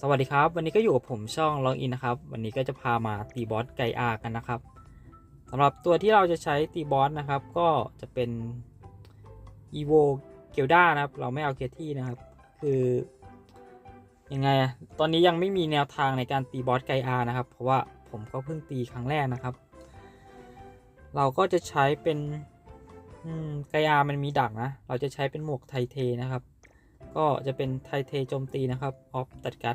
สวัสดีครับ วันนี้ก็อยู่กับผมช่องลอกอินนะครับ วันนี้ก็จะพามาตีบอสไกอากันนะครับสำหรับตัวที่เราจะใช้ตีบอสนะครับ ก็จะเป็น e v o g i l d a นะครับ เราไม่เอาเกที่นะครับ คือยังไงตอนนี้ยังไม่มีแนวทางในการตีบอสไกอานะครับ เพราะว่าผมก็เพิ่งตีครั้งแรกนะครับ เราก็จะใช้เป็นไกอามันมีดักนะ เราจะใช้เป็นหมวกไทเทนะครับ ก็จะเป็นไทเทโจมตีนะครับออฟตัดการ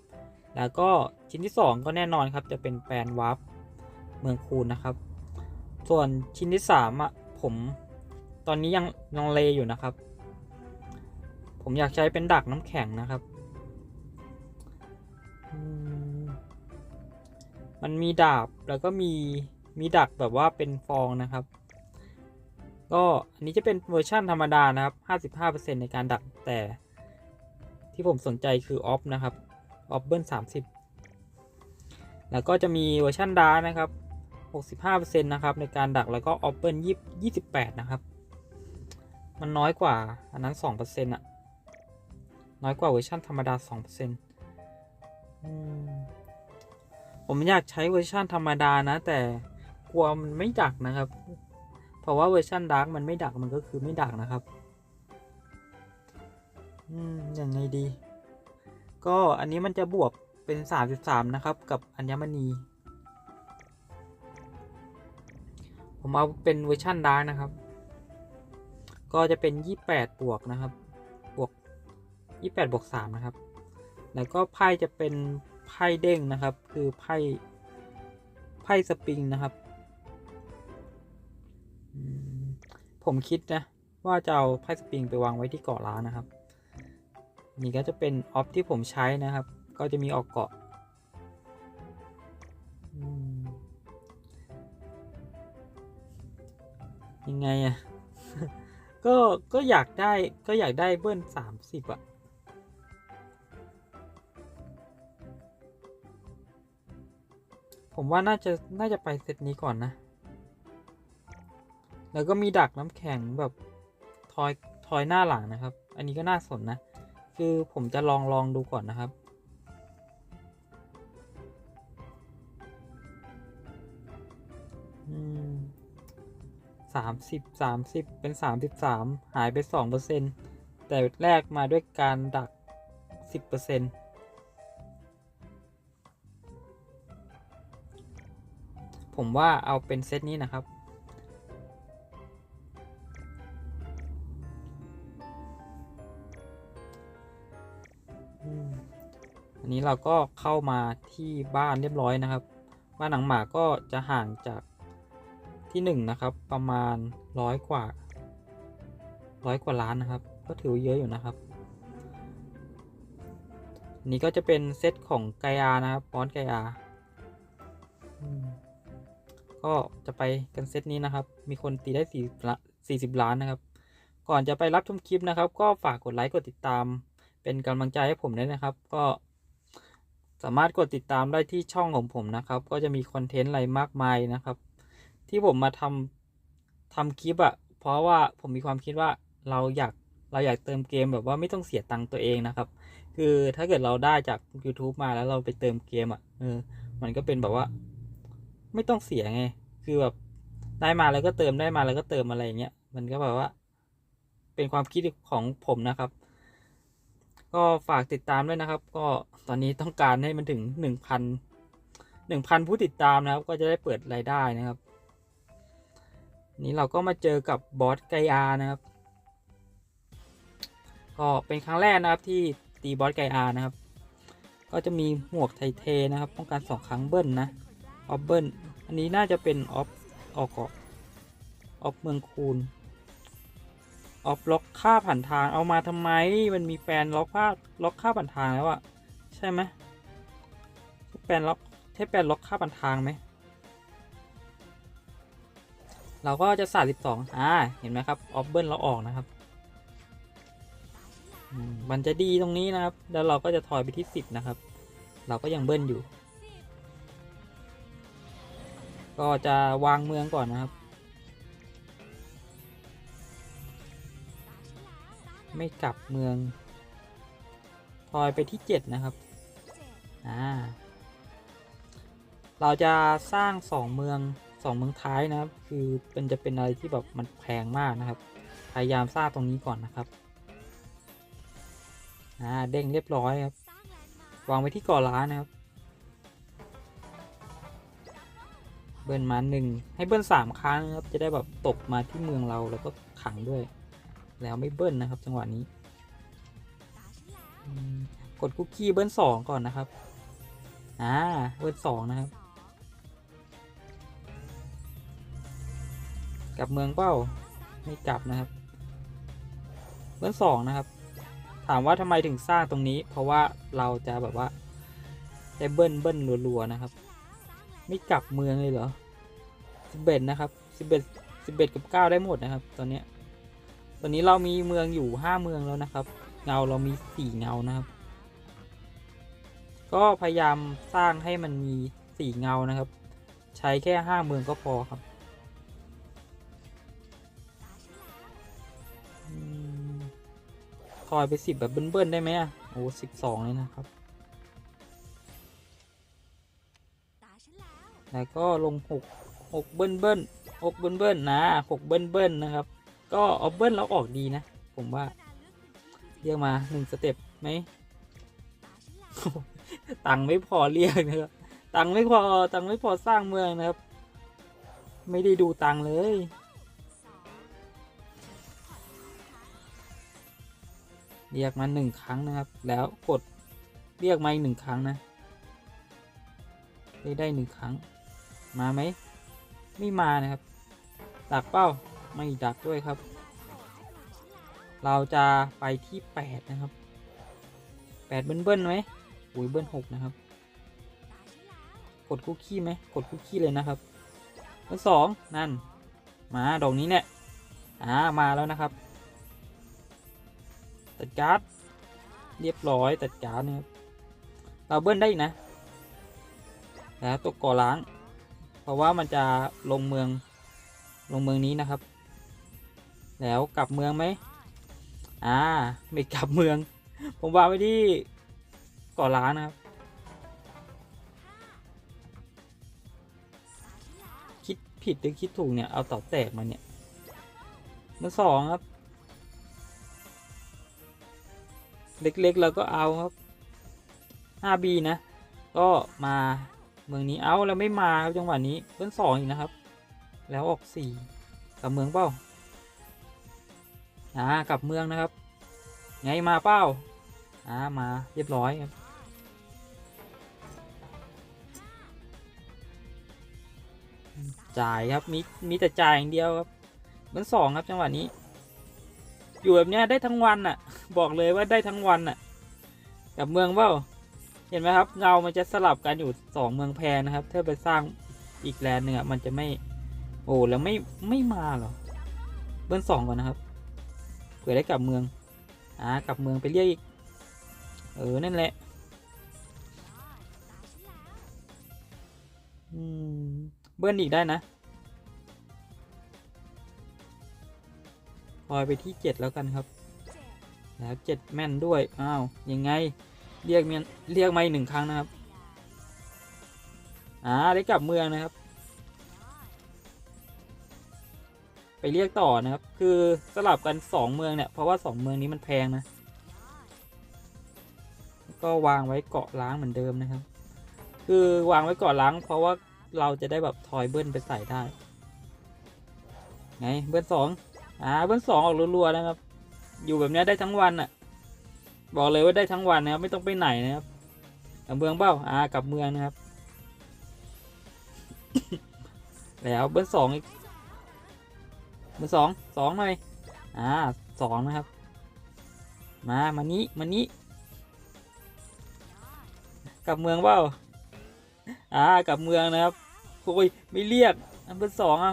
60 แล้วก็ชิ้นที่ 2 ก็แน่นอนครับ จะเป็นแปลนวาร์ปเมืองคูนนะครับ ส่วนชิ้นที่3อะผมตอนนี้ยังยังเลอยู่นะครับ ผมอยากใช้เป็นดักน้ำแข็งนะครับมมันมีดาบแล้วก็มีมีดักแบบว่าเป็นฟองนะครับ ก็อันนี้จะเป็นเวอร์ชั่นธรรมดานะครับ 55%ในการดักแต่ ที่ผมสนใจคือออฟนะครับออฟเบิล30แล้วก็จะมีเวอร์ชันดาร์นะครับ 65%นะครับในการดักแล้วก็ออฟเบิล28นะครับ มันน้อยกว่าอันนั้น 2%อะน้อยกว่าเวอร์ชันธรรมดา2%อืมผมอยากใช้เวอร์ชันธรรมดานะ แต่กลัวมันไม่ดักนะครับ เพราะว่าเวอร์ชันดาร์กมันไม่ดักมันก็คือไม่ดักนะครับ อืมยังไงดี ก็อันนี้มันจะบวกเป็น 33 นะครับ กับอัญมณี ผมเอาเป็นเวอร์ชันดาร์กนะครับ ก็จะเป็น 28 บวกนะครับ บวก 28 บวก 3 นะครับ แล้วก็ไพ่จะเป็นไพ่เด้งนะครับ คือไพ่ไพ่สปริงนะครับ ผมคิดนะ ว่าจะเอาไพ่สปริงไปวางไว้ที่เกาะล้านนะครับ นี่ก็จะเป็นออฟที่ผมใช้นะครับ ก็จะมีออกเกาะยังไงอะก็ก็อยากได้ก็อยากได้เบิ้ลสามสิบอะผมว่าน่าจะน่าจะไปเซตนี้ก่อนนะ แล้วก็มีดักน้ำแข็งแบบทอยทอยหน้าหลังนะครับ อันนี้ก็น่าสนนะ คือผมจะลองลองดูก่อนนะครับ สามสิบสามสิบเป็นสามสิบสามหายไปสองเปอร์เซ็นแต่แลกมาด้วยการดักสิบเปอร์เซ็นผมว่าเอาเป็นเซตนี้นะครับ นี้เราก็เข้ามาที่บ้านเรียบร้อยนะครับ บ้านหนังหมาก็จะห่างจากที่หนึ่งนะครับ ประมาณร้อยกว่าร้อยกว่าล้านนะครับ ก็ถือเยอะอยู่นะครับนนี้ก็จะเป็นเซตของไกอานะครับป้อนไกอาก็จะไปกันเซตนี้นะครับ มีคนตีได้สี่สี่สิบล้านนะครับ ก่อนจะไปรับชมคลิปนะครับ ก็ฝากกดไลค์กดติดตาม เป็นกำลังใจให้ผมด้วยนะครับ ก็ สามารถกดติดตามได้ที่ช่องของผมนะครับ ก็จะมีคอนเทนต์อะไรมากมายนะครับ ที่ผมมาทำทำคลิปอะเพราะว่าผมมีความคิดว่าเราอยากเราอยากเติมเกมแบบว่าไม่ต้องเสียตังค์ตัวเองนะครับ คือถ้าเกิดเราได้จาก YouTube มาแล้วเราไปเติมเกมอะเออมันก็เป็นแบบว่า ไม่ต้องเสียไง คือแบบได้มาแล้วก็เติมได้มาแล้วก็เติมอะไรอย่างเงี้ยมันก็แบบว่า เป็นความคิดของผมนะครับ ก็ฝากติดตามด้วยนะครับ ก็ตอนนี้ต้องการให้มันถึงหนึ่งพันหนึ่งพันผู้ติดตามนะครับ ก็จะได้เปิดรายได้นะครับ นี้เราก็มาเจอกับบอสไกอานะครับ ก็เป็นครั้งแรกนะครับที่ตีบอสไกอานะครับ ก็จะมีหมวกไทเทนะครับป้องกันสองครั้งเบิ้ลนะออฟเบิ้ลอันนี้น่าจะเป็นออฟออกเกาะออฟเมืองคูน ออฟล็อกค่าผ่านทางเอามาทำไม มันมีแฟนล็อกค่าล็อกค่าผ่านทางแล้วอะใช่ไหมแฟนล็อกใช่แฟนล็อกค่าผ่านทางไหมเราก็จะสาสิบสองอ่า เห็นไหมครับ ออฟเบิลเราออกนะครับ มันจะดีตรงนี้นะครับ แล้วเราก็จะถอยไปที่สิบนะครับ เราก็ยังเบิ้ลอยู่ ก็จะวางเมืองก่อนนะครับ ไม่กลับเมืองถอยไปที่เจ็ดนะครับ อ่า เราจะสร้างสองเมืองสองเมืองท้ายนะครับ คือเป็นจะเป็นอะไรที่แบบมันแพงมากนะครับ พยายามสร้างตรงนี้ก่อนนะครับ อ่า เด้งเรียบร้อยครับ วางไว้ที่เก่อร้านนะครับ เบิ้ลมาหนึ่งให้เบิ้ลสามครั้งนะครับ จะได้แบบตกมาที่เมืองเราแล้วก็ขังด้วย แล้วไม่เบิ้ลนะครับ จังหวะนี้กดคุกกี้เบิ้ลสองก่อนนะครับ อ่า เบิ้ลสองนะครับ กลับเมืองเป้า ไม่กลับนะครับ เบิ้ลสองนะครับ ถามว่าทำไมถึงสร้างตรงนี้ เพราะว่าเราจะแบบว่าได้เบิ้ลเบิ้ลรัวๆนะครับ ไม่กลับเมืองเลยเหรอสิบเอ็ดนะครับสิบเอ็ดสิบเอ็ดกับเก้าได้หมดนะครับ ตอนเนี้ย ตอนนี้เรามีเมืองอยู่ห้าเมืองแล้วนะครับ เงาเรามีสี่เงานะครับ ก็พยายามสร้างให้มันมีสี่เงานะครับ ใช้แค่ห้าเมืองก็พอครับอืมทอยไปสิบแบบเบิ้ลๆได้ไหมอะโอ้สิบสองเลยนะครับ แล้วก็ลงหกหกเบิ้ลเบิ้ลหกเบิ้ลเบิ้ลนะหกเบิ้ลเบิ้ลนะครับ ก็เอาเบิ้ลแล้วออกดีนะ ผมว่าเรียกมาหนึ่งสเต็ปไหมตังไม่พอเรียกนะครับตังไม่พอตังไม่พอสร้างเมืองนะครับ ไม่ได้ดูตังเลย เรียกมาหนึ่งครั้งนะครับ แล้วกดเรียกมาอีกหนึ่งครั้งนะได้ได้หนึ่งครั้ง มาไหมไม่มานะครับดักเป้า ไม่ดักด้วยครับ เราจะไปที่แปดนะครับแปดเบิ้ลเบิ้ลไหมอุ้ยเบิ้ลหกนะครับ กดคุกกี้ไหมกดคุกกี้เลยนะครับเบิ้ลสองนั่น มาดอกนี้เนี่ยอ่ามาแล้วนะครับตัดการ์ดเรียบร้อยตัดการ์ดนะครับเราเบิ้ลได้นะแล้วตกก่อล้าง เพราะว่ามันจะลงเมืองลงเมืองนี้นะครับ แล้วกลับเมืองไหมอ่าไม่กลับเมือง ผมวางไว้ที่ก่อล้างนะครับ คิดผิดหรือคิดถูกเนี่ย เอาต่อแตกมาเนี่ยมันสองครับ เล็กๆเราก็เอาครับ 5B นะ ก็มาเมืองนี้เอาแล้วไม่มาครับจังหวะนี้เบิ้ลสองอีกนะครับ แล้วออกสี่กลับเมืองเป้า อ่ากลับเมืองนะครับ ไงมาเป้าอ่ามาเรียบร้อยครับจ่ายครับมีมีแต่จ่ายอย่างเดียวครับเบิ้ลสองครับจังหวะนี้ อยู่แบบเนี้ยได้ทั้งวันอะ บอกเลยว่าได้ทั้งวันอะ กับเมืองเปล่าเห็นไหมครับเงามันจะสลับกันอยู่สองเมืองแพรนะครับ ถ้าไปสร้างอีกแลนด์หนึ่งอะมันจะไม่ โอ้แล้วไม่ไม่มาหรอเบิ้ลสองก่อนนะครับ เผื่อได้กลับเมือง อ่ากลับเมืองไปเรียกอีก เออ นั่นแหละ อืม เบิ้ลอีกได้นะคอยไปที่เจ็ดแล้วกันครับ แล้วเจ็ดแม่นด้วย อ้าว ยังไง เรียกเมียนเรียกมาอีกหนึ่งครั้งนะครับ อ่า ได้กลับเมืองนะครับ ไปเรียกต่อนะครับ คือสลับกันสองเมืองเนี่ย เพราะว่าสองเมืองนี้มันแพงนะ ก็วางไว้เกาะล้างเหมือนเดิมนะครับ คือวางไว้เกาะล้าง เพราะว่าเราจะได้แบบทอยเบิ้ลไปใส่ได้ ไงเบิ้ลสองอ่าเบิ้ลสองออกรัวๆนะครับ อยู่แบบนี้ได้ทั้งวันอะ่ะ บอกเลยว่าได้ทั้งวันนะครับ ไม่ต้องไปไหนนะครับกลับเมืองเปล่าอ่ากลับเมืองนะครับ แล้วเบิ้ลสองอีก เบอสองสองหน่อย อ่าสองนะครับ มา มานี้มานี้กลับเมืองเปล่า อ่ากลับเมืองนะครับโอ้ยไม่เรียกอันเบอร์สองอะ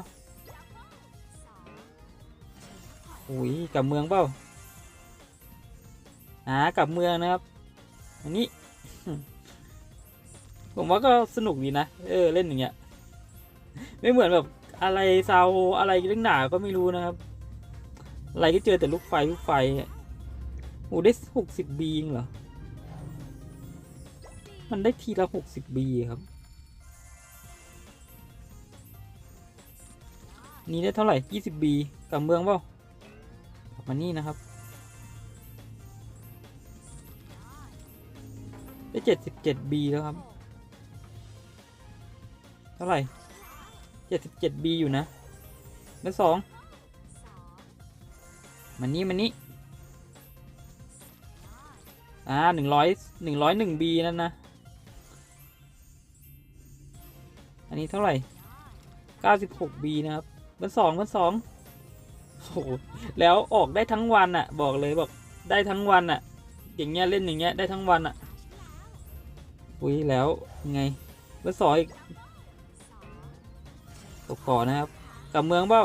โอ้ยกลับเมืองเปล่า อ่ากลับเมืองนะครับ อันนี้ ผมว่าก็สนุกดีนะ เออเล่นอย่างเงี้ย ไม่เหมือนแบบ อะไรซาวอะไรเรื่องหนาก็ไม่รู้นะครับ อะไรก็เจอแต่ลูกไฟลูกไฟโอ้ได้หกสิบบีงเหรอ มันได้ทีละหกสิบบีครับ นี่ได้เท่าไหร่ยี่สิบบีกับเมืองเปล่ามานี่นะครับ ได้เจ็ดสิบเจ็ดบีแล้วครับ เท่าไหร่ เจ็ดสิบเจ็ดบีอยู่นะแล้วสองมันนี่มันนี่อ่าหนึ่งร้อยหนึ่งร้อยหนึ่งบีนั่นนะ อันนี้เท่าไหร่เก้าสิบหกบีนะครับเบอร์สองเบอร์สองโอ้โหแล้วออกได้ทั้งวันอะบอกเลยบอกได้ทั้งวันอะอย่างเงี้ยเล่นอย่างเงี้ยได้ทั้งวันอะอุ้ยแล้วยังไงเบอร์สองอีก กก่อนนะครับ กับเมืองเปล่า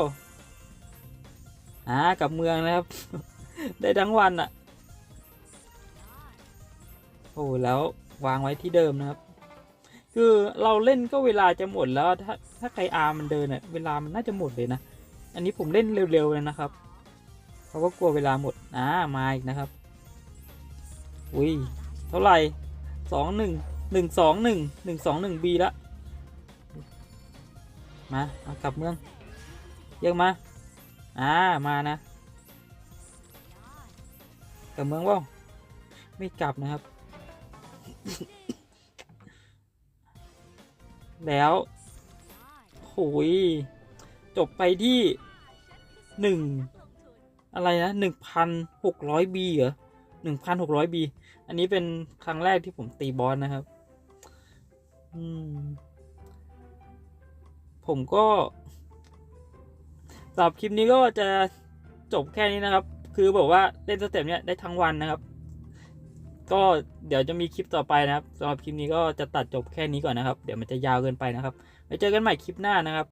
อ่ากับเมืองนะครับ ได้ทั้งวันอะโอ้แล้ววางไว้ที่เดิมนะครับ คือเราเล่นก็เวลาจะหมดแล้วถ้าถ้าใครอาร์มันเดินเนี่ยเวลามันน่าจะหมดเลยนะ อันนี้ผมเล่นเร็วๆเลยนะครับเพราะว่ากลัวเวลาหมดอ่ามาอีกนะครับ อุ้ยเท่าไหร่สองหนึ่งหนึ่งสองหนึ่งหนึ่งสองหนึ่งบีละ มามากลับเมืองเยอะมา อ่า มานะ กลับเมืองเปล่าไม่กลับนะครับ แล้วโหยจบไปที่หนึ่งอะไรนะหนึ่งพันหกร้อยบีเหรอหนึ่งพันหกร้อยบี อันนี้เป็นครั้งแรกที่ผมตีบอสนะครับ อืม ผมก็สำหรับคลิปนี้ก็จะจบแค่นี้นะครับ คือบอกว่าเล่นสเต็ปเนี้ยได้ทั้งวันนะครับ ก็เดี๋ยวจะมีคลิปต่อไปนะครับสำหรับคลิปนี้ก็จะตัดจบแค่นี้ก่อนนะครับ เดี๋ยวมันจะยาวเกินไปนะครับไว้เจอกันใหม่คลิปหน้านะครับ